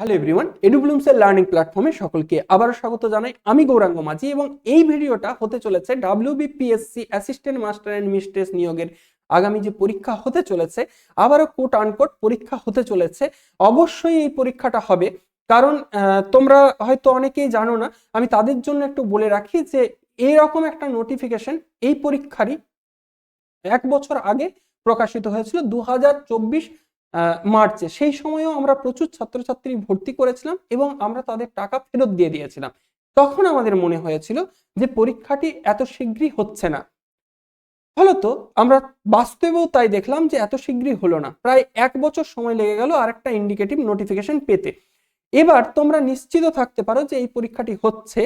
Hello everyone এডুব্লুমসের learning প্ল্যাটফর্মে সকলকে আবারও স্বাগত জানাই। আমি গৌরাঙ্গ মাঝি এবং এই ভিডিওটা হতে চলেছে WBPSC assistant master and mistress নিয়োগের আগামী যে পরীক্ষা হতে চলেছে, আবারও কোট আনকোট পরীক্ষা হতে চলেছে। অবশ্যই এই পরীক্ষাটা হবে, কারণ তোমরা হয়তো অনেকেই জানো না, আমি তাদের জন্য একটু বলে রাখি যে এইরকম একটা নোটিফিকেশন এই পরীক্ষারই এক বছর আগে প্রকাশিত হয়েছিল। দু হাজার চব্বিশ মার্চে সেই সময়েও আমরা প্রচুর ছাত্রছাত্রী ভর্তি করেছিলাম এবং আমরা তাদের টাকা ফেরত দিয়ে দিয়েছিলাম। তখন আমাদের মনে হয়েছিল যে পরীক্ষাটি এত শীঘ্রই হচ্ছে না। ফলত আমরা বাস্তবেও তাই দেখলাম যে এত শীঘ্রই হলো না। প্রায় এক বছর সময় লেগে গেল আর একটা ইন্ডিকেটিভ নোটিফিকেশন পেতে। এবার তোমরা নিশ্চিত থাকতে পারো যে এই পরীক্ষাটি হচ্ছে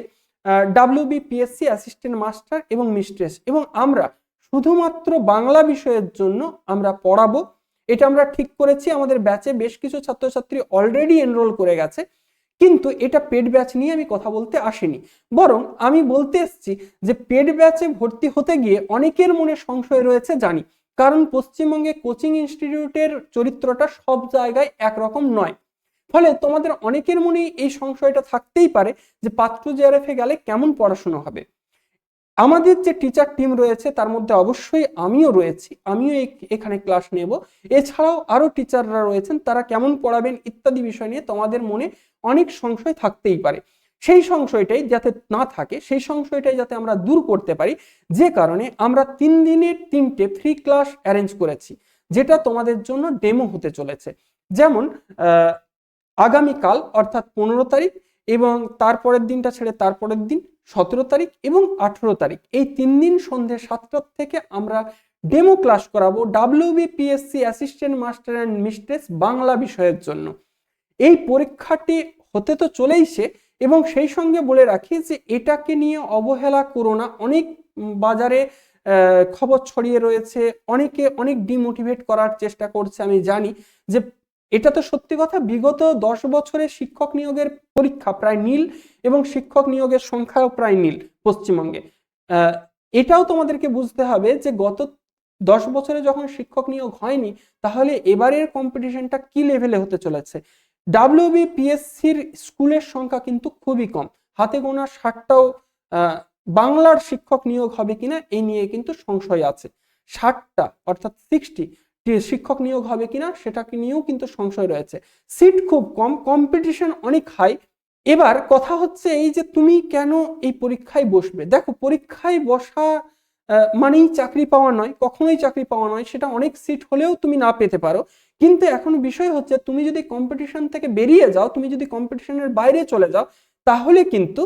ডাব্লিউবিপিএসসি অ্যাসিস্ট্যান্ট মাস্টার এবং মিস্ট্রেস এবং আমরা শুধুমাত্র বাংলা বিষয়ের জন্য আমরা পড়াবো এটা আমরা ঠিক করেছি, আমাদের ব্যাচে বেশ কিছু ছাত্রছাত্রী অলরেডি এনরোল করে গেছে, কিন্তু এটা পেড ব্যাচ নিয়ে আমি কথা বলতে আসিনি। বরং আমি বলতে এসেছি যে পেড ব্যাচে ভর্তি হতে গিয়ে অনেকের মনে সংশয় রয়েছে জানি, কারণ পশ্চিমবঙ্গে কোচিং ইনস্টিটিউটের চরিত্রটা সব জায়গায় একরকম নয়। ফলে তোমাদের অনেকের মনেই এই সংশয়টা থাকতেই পারে যে পাত্র জেআরএফে গেলে কেমন পড়াশোনা হবে। আমাদের যে টিচার টিম রয়েছে, তার মধ্যে অবশ্যই আমিও রয়েছি। আমিও এখানে ক্লাস নেব। এছাড়াও আরও টিচাররা রয়েছেন, তারা কেমন পড়াবেন ইত্যাদি বিষয় নিয়ে তোমাদের মনে অনেক সংশয় থাকতেই পারে। সেই সংশয়টাই যাতে না থাকে, সেই সংশয়টাই যাতে আমরা দূর করতে পারি, যে কারণে আমরা তিন দিনের তিনটে ফ্রি ক্লাস অ্যারেঞ্জ করেছি, যেটা তোমাদের জন্য ডেমো হতে চলেছে। যেমন আগামীকাল, অর্থাৎ পনেরো তারিখ এবং তারপরের দিনটা ছেড়ে তারপরের দিন সতেরো তারিখ এবং আঠেরো তারিখ। এই তিন দিন সন্ধ্যে সাতটার থেকে আমরা ডেমো ক্লাস করাবো WBPSC assistant master and mistress Bangla বিষয়ের জন্য। এই পরীক্ষাটি হতে তো চলেইছে এবং সেই সঙ্গে বলে রাখি যে এটাকে নিয়ে অবহেলা করো না। অনেক বাজারে খবর ছড়িয়ে রয়েছে, অনেকে অনেক ডিমোটিভেট করার চেষ্টা করছে, আমি জানি যে এটা তো সত্যি কথা, বিগত দশ বছরে শিক্ষক নিয়োগের পরীক্ষা প্রায় নীল এবং শিক্ষক নিয়োগের সংখ্যাও প্রায় নীল পশ্চিমবঙ্গে। এটাও তোমাদেরকে বুঝতে হবে যে গত দশ বছরে যখন শিক্ষক নিয়োগ হয়নি, তাহলে এবারের কম্পিটিশনটা কি লেভেলে হতে চলেছে? ডাব্লিউবিপিএসসির স্কুলের সংখ্যা কিন্তু খুবই কম। হাতে গোনা ষাটটাও বাংলার শিক্ষক নিয়োগ হবে কিনা এই নিয়ে কিন্তু সংশয় আছে। ষাটটা, অর্থাৎ সিক্সটি শিক্ষক নিয়োগ হবে কিনা সেটাকে নিয়েও কিন্তু সংশয় রয়েছে। সিট খুব কম কম্পিটিশন অনেক হাই এবার কথা হচ্ছে এই যে তুমি কেন এই পরীক্ষায় বসবে? দেখো, পরীক্ষায় বসা মানেই চাকরি পাওয়া নয়, কখনোই চাকরি পাওয়া নয়, সেটা অনেক সিট হলেও তুমি না পেতে পারো। কিন্তু এখন বিষয় হচ্ছে, তুমি যদি কম্পিটিশন থেকে বেরিয়ে যাও, তুমি যদি কম্পিটিশনের বাইরে চলে যাও, তাহলে কিন্তু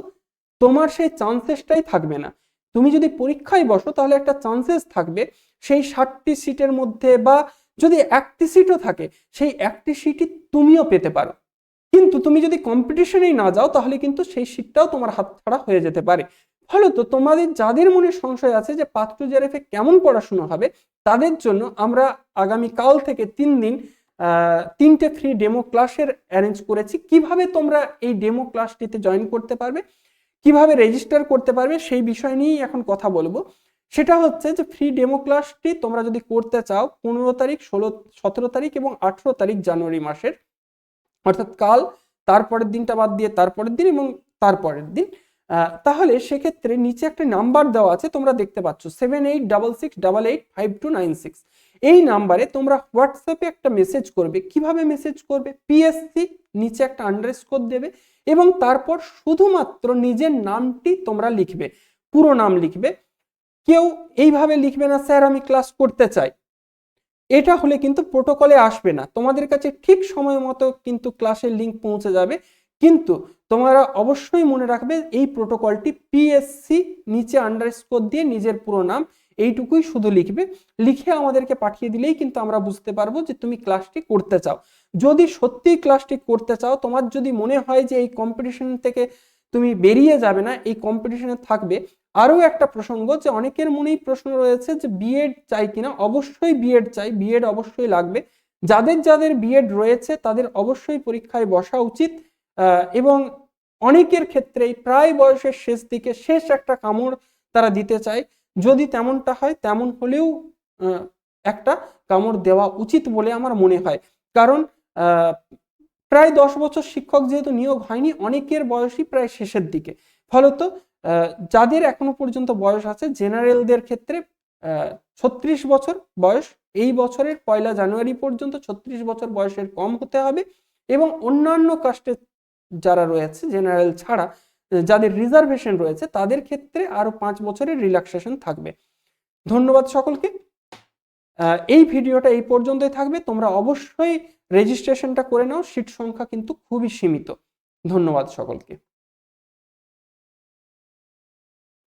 তোমার সেই চান্সেসটাই থাকবে না। তুমি যদি পরীক্ষায় বসো, তাহলে একটা চান্সেস থাকবে, সেই ষাটটি সিটের মধ্যে বা যদি একটি সিটও থাকে, সেই একটি সিটই তুমিও পেতে পারো। কিন্তু তুমি যদি কম্পিটিশনেই না যাও, তাহলে কিন্তু সেই সিটটাও তোমার হাতছাড়া হয়ে যেতে পারে। ফলত তোমাদের যাদের মনে সংশয় আছে যে পাত্র জেরেফে কেমন পড়াশোনা হবে, তাদের জন্য আমরা আগামী কাল থেকে তিন দিন তিনটে ফ্রি ডেমো ক্লাসের অ্যারেঞ্জ করেছি। কীভাবে তোমরা এই ডেমো ক্লাসটিতে জয়েন করতে পারবে? কীভাবে রেজিস্টার করতে পারবে সেই বিষয় নিয়েই এখন কথা বলব। সেটা হচ্ছে যে ফ্রি ডেমো ক্লাসটি তোমরা যদি করতে চাও পনেরো তারিখ, ষোলো, সতেরো তারিখ এবং আঠেরো তারিখ জানুয়ারি মাসের। অর্থাৎ কাল, তারপরের দিনটা বাদ দিয়ে তারপরের দিন এবং তারপরের দিন। তাহলে সেক্ষেত্রে নিচে একটা নাম্বার দেওয়া আছে, তোমরা দেখতে পাচ্ছ seven eight double six double eight five two nine six এই নাম্বারে তোমরা হোয়াটসঅ্যাপে একটা মেসেজ করবে। কীভাবে মেসেজ করবে? পিএসসি নিচে একটা আন্ডারস্কোর দেবে এবং তারপর শুধুমাত্র নিজের নামটি তোমরা লিখবে, পুরো নাম লিখবে। কেউ এইভাবে লিখবে না, স্যার, আমি ক্লাস করতে চাই। এটা হলে কিন্তু প্রোটোকলে আসবে না। তোমাদের কাছে ঠিক সময় মতো কিন্তু ক্লাসের লিঙ্ক পৌঁছে যাবে। কিন্তু তোমরা অবশ্যই মনে রাখবে, এই প্রোটোকলটি পিএসসি নিচে আন্ডারস্কোর দিয়ে নিজের পুরো নাম এইটুকুই শুধু লিখবে। লিখে আমাদেরকে পাঠিয়ে দিলেই কিন্তু আমরা বুঝতে পারব যে তুমি ক্লাসটি করতে চাও। যদি সত্যি ক্লাসটি করতে চাও, তোমার যদি মনে হয় যে এই কম্পিটিশন থেকে তুমি বেরিয়ে যাবে না, এই কম্পিটিশনে থাকবে, আরও একটা প্রসঙ্গ যে অনেকের মনেই প্রশ্ন রয়েছে যে বিএড চাই কিনা। অবশ্যই বিএড চাই। বিএড অবশ্যই লাগবে। যাদের যাদের বিএড রয়েছে, তাদের অবশ্যই পরীক্ষায় বসা উচিত। এবং অনেকের ক্ষেত্রেই প্রায় বয়সের শেষ দিকে শেষ একটা কামড় তারা দিতে চায়। যদি তেমনটা হয়, তেমন হলেও একটা কামড় দেওয়া উচিত বলে আমার মনে হয়। কারণ প্রায় দশ বছর শিক্ষক যেহেতু নিয়োগ হয়নি, অনেকের বয়সই প্রায় শেষের দিকে। ফলত যাদের এখনও পর্যন্ত বয়স আছে, জেনারেলদের ক্ষেত্রে ছত্রিশ বছর বয়স, এই বছরের পয়লা জানুয়ারি পর্যন্ত ছত্রিশ বছর বয়সের কম হতে হবে এবং অন্যান্য কাস্টে যারা রয়েছে, জেনারেল ছাড়া যাদের রিজার্ভেশন রয়েছে, তাদের ক্ষেত্রে আরও পাঁচ বছরের রিল্যাক্সেশন থাকবে। ধন্যবাদ সকলকে। এই ভিডিওটা এই পর্যন্তই থাকবে। তোমরা অবশ্যই রেজিস্ট্রেশনটা করে নাও। সিট সংখ্যা কিন্তু খুবই সীমিত। ধন্যবাদ সকলকে।